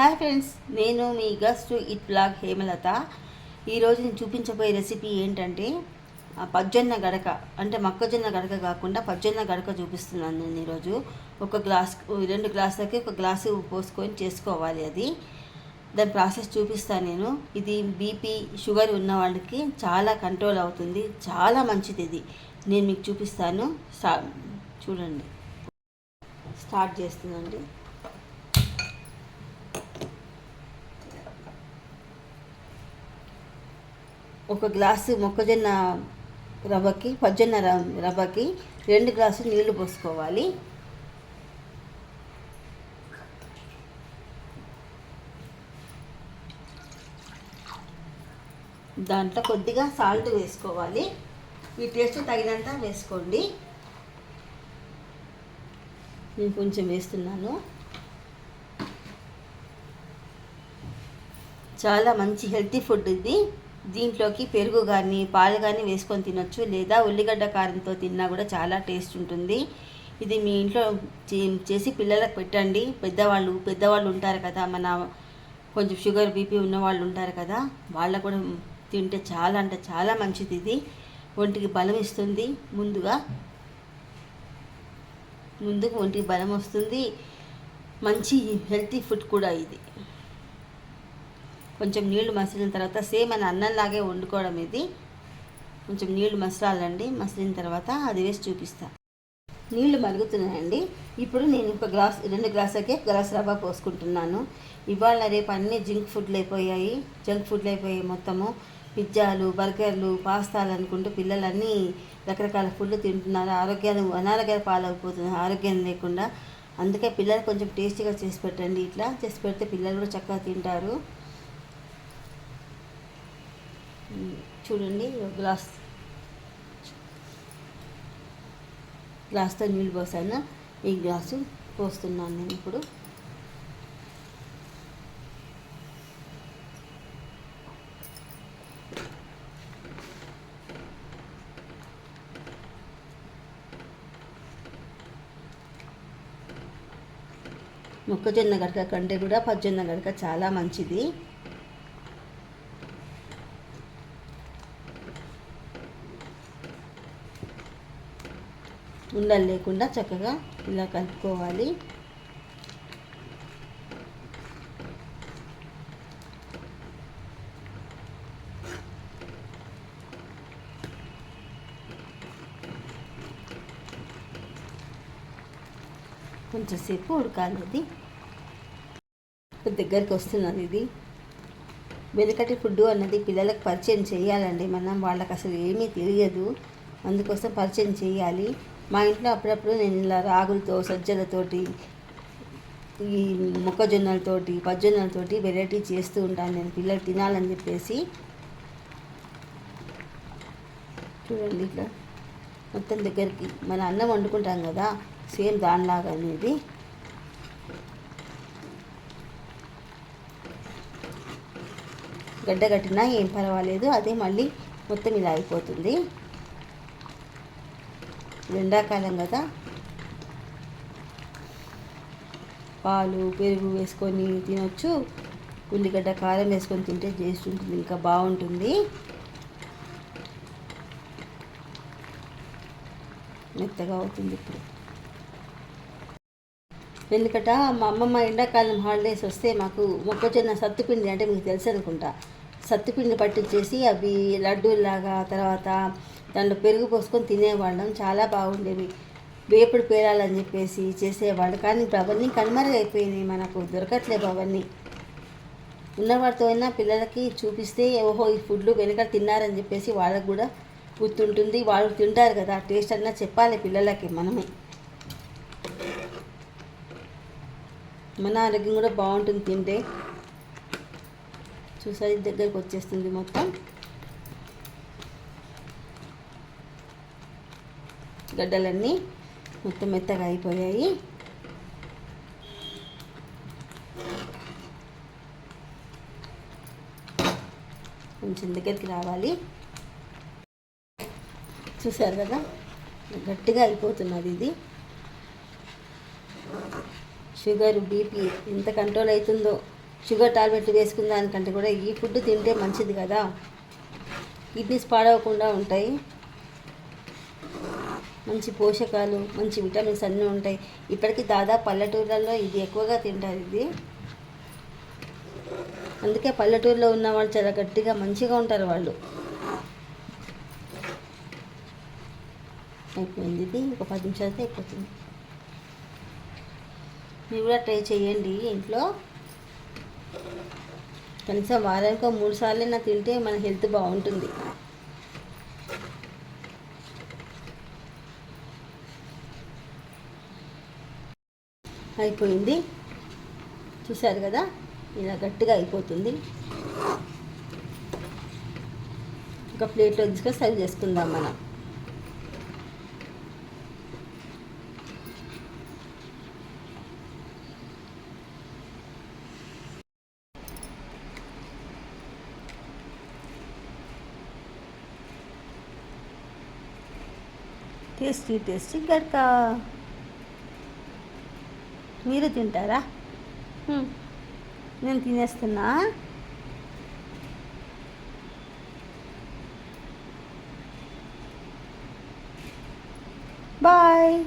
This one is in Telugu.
హాయ్ ఫ్రెండ్స్ నేను మీ గస్ట్ ఇట్ బ్లాగ్ హేమలత. ఈరోజు నేను చూపించబోయే రెసిపీ ఏంటంటే పజ్జొన్న గడక అంటే మొక్కజొన్న గడక కాకుండా పజ్జొన్న గడక చూపిస్తున్నాను నేను ఈరోజు. ఒక గ్లాస్ రెండు గ్లాసులకి ఒక గ్లాసు పోసుకొని చేసుకోవాలి అది. దాని ప్రాసెస్ చూపిస్తాను నేను. ఇది బీపీ షుగర్ ఉన్న వాళ్ళకి చాలా కంట్రోల్ అవుతుంది. చాలా మంచిది ఇది. నేను మీకు చూపిస్తాను. స్టా చూడండి. స్టార్ట్ చేస్తుందండి ఒక గ్లాసు మొక్కజొన్న రవ్వకి పజ్జొన్న రవ్వకి రెండు గ్లాసులు నీళ్ళు పోసుకోవాలి. దాంట్లో కొద్దిగా సాల్ట్ వేసుకోవాలి. ఈ టేస్ట్ తగినంత వేసుకోండి. నేను కొంచెం వేస్తున్నాను. చాలా మంచి హెల్తీ ఫుడ్ ఇది. దీంట్లోకి పెరుగు కానీ పాలు కానీ వేసుకొని తినొచ్చు. లేదా ఉల్లిగడ్డ కారంతో తిన్నా కూడా చాలా టేస్ట్ ఉంటుంది. ఇది మీ ఇంట్లో చే- చేసి పిల్లలకు పెట్టండి. పెద్దవాళ్ళు పెద్దవాళ్ళు ఉంటారు కదా మన కొంచెం షుగర్ బీపీ ఉన్న వాళ్ళు ఉంటారు కదా వాళ్ళకు కూడా తింటే చాలా అంటే చాలా మంచిది ఇది. ఒంటికి బలం ఇస్తుంది. ముందుగా ముందుకు ఒంటికి బలం వస్తుంది. మంచి హెల్తీ ఫుడ్ కూడా ఇది. కొంచెం నీళ్ళు మసిలిన తర్వాత సేమ్ అని అన్నంలాగే వండుకోవడం ఇది. కొంచెం నీళ్ళు మసలాలండి. మసిలిన తర్వాత అది వేసి చూపిస్తా. నీళ్ళు మరుగుతున్నాయండి. ఇప్పుడు నేను ఒక గ్లాస్ రెండు గ్లాసులకే గ్లాస్ రవ్వ పోసుకుంటున్నాను. ఇవాళ రేపు అన్ని జంక్ ఫుడ్లు అయిపోయాయి. జంక్ ఫుడ్లు అయిపోయాయి మొత్తము. పిజ్జాలు బర్గర్లు పాస్తాలు అనుకుంటూ పిల్లలన్నీ రకరకాల ఫుడ్లు తింటున్నారు. ఆరోగ్యాలు అనారోగ్యాలు పాలైపోతున్నారు ఆరోగ్యం లేకుండా. అందుకే పిల్లలు కొంచెం టేస్టీగా చేసి పెట్టండి. ఇట్లా చేసి పెడితే పిల్లలు కూడా చక్కగా తింటారు. చూడండి గ్లాస్. గ్లాస్తో నీళ్ళు పోసాను. ఈ గ్లాసు పోస్తున్నాను నేను ఇప్పుడు. మొక్కజొన్న గడక కంటే కూడా పచ్చజొన్న గడక చాలా మంచిది. ఉండలు లేకుండా చక్కగా ఇలా కలుపుకోవాలి. కొంచెంసేపు ఉడకాలి అది. దగ్గరికి వస్తున్నది ఇది. వెనకటి ఫుడ్ అన్నది పిల్లలకు పరిచయం చేయాలండి మనం. వాళ్ళకి అసలు ఏమీ తెలియదు. అందుకోసం పరిచయం చేయాలి. మా ఇంట్లో అప్పుడప్పుడు నేను ఇలా రాగులతో సజ్జలతోటి ఈ మొక్కజొన్నలతోటి పజ్జొన్నలతోటి వెరైటీ చేస్తూ ఉంటాను. నేను పిల్లలు తినాలని చెప్పేసి. చూడండి ఇట్లా మొత్తం దగ్గరికి మన అన్నం వండుకుంటాం కదా సేమ్ దానిలాగా అనేది. గడ్డ కట్టినా ఏం పర్వాలేదు అదే మళ్ళీ మొత్తం ఇలా అయిపోతుంది. ఎండాకాలం కదా. పాలు పెరుగు వేసుకొని తినొచ్చు. ఉల్లిగడ్డ కారం వేసుకొని తింటే టేస్ట్ ఉంటుంది ఇంకా బాగుంటుంది. మెత్తగా అవుతుంది ఇప్పుడు. ఎందుకట మా అమ్మమ్మ ఎండాకాలం హాలిడేస్ వస్తే మాకు మొక్కజొన్న సత్తుపిండి అంటే మీకు తెలుసు అనుకుంటా. సత్తుపిండి పట్టించేసి అవి లడ్డూలాగా తర్వాత దాంట్లో పెరుగు పోసుకొని తినేవాళ్ళం. చాలా బాగుండేవి. వేపుడు పేరాలని చెప్పేసి చేసేవాళ్ళు. కానీ ఇప్పుడు అవన్నీ కనుమరుగైపోయినాయి మనకు. దొరకట్లేవు అవన్నీ. ఉన్నవాడితో అయినా పిల్లలకి చూపిస్తే ఓహో ఈ ఫుడ్లు వెనక తిన్నారని చెప్పేసి వాళ్ళకు కూడా గుర్తుంటుంది. వాళ్ళు తింటారు కదా. టేస్ట్ అన్నా చెప్పాలి పిల్లలకి మనమే. మన ఆరోగ్యం కూడా బాగుంటుంది తింటే. చూసారి? దగ్గరికి వచ్చేస్తుంది మొత్తం. గడ్డలన్నీ మొత్తం మెత్తగా అయిపోయాయి. కొంచెం దగ్గరికి రావాలి. చూసారు కదా? గట్టిగా అయిపోతున్నది ఇది. షుగర్ బీపీ ఎంత కంట్రోల్ అవుతుందో షుగర్ టాబ్లెట్ వేసుకున్న దానికంటే కూడా ఈ ఫుడ్ తింటే మంచిది కదా. కిడ్నీస్ పాడవకుండా ఉంటాయి. మంచి పోషకాలు మంచి విటమిన్స్ అన్నీ ఉంటాయి. ఇప్పటికీ దాదాపు పల్లెటూర్లలో ఇది ఎక్కువగా తింటారు ఇది. అందుకే పల్లెటూరులో ఉన్న వాళ్ళు చాలా గట్టిగా మంచిగా ఉంటారు వాళ్ళు. అయిపోయింది ఇది. ఒక పది నిమిషాలతో అయిపోతుంది. మీరు కూడా ట్రై చేయండి ఇంట్లో. కనీసం వారానికి మూడు సార్లైనా తింటే మన హెల్త్ బాగుంటుంది. అయిపోయింది. చూశారు కదా? ఇలా గట్టిగా అయిపోతుంది. ఒక ప్లేట్లో తీసుకొని సర్వ్ చేసుకుందాం మనం. టేస్టీ టేస్టీ గడ్కా. మీరు తింటారా? నేను తినేస్తున్నా. బాయ్.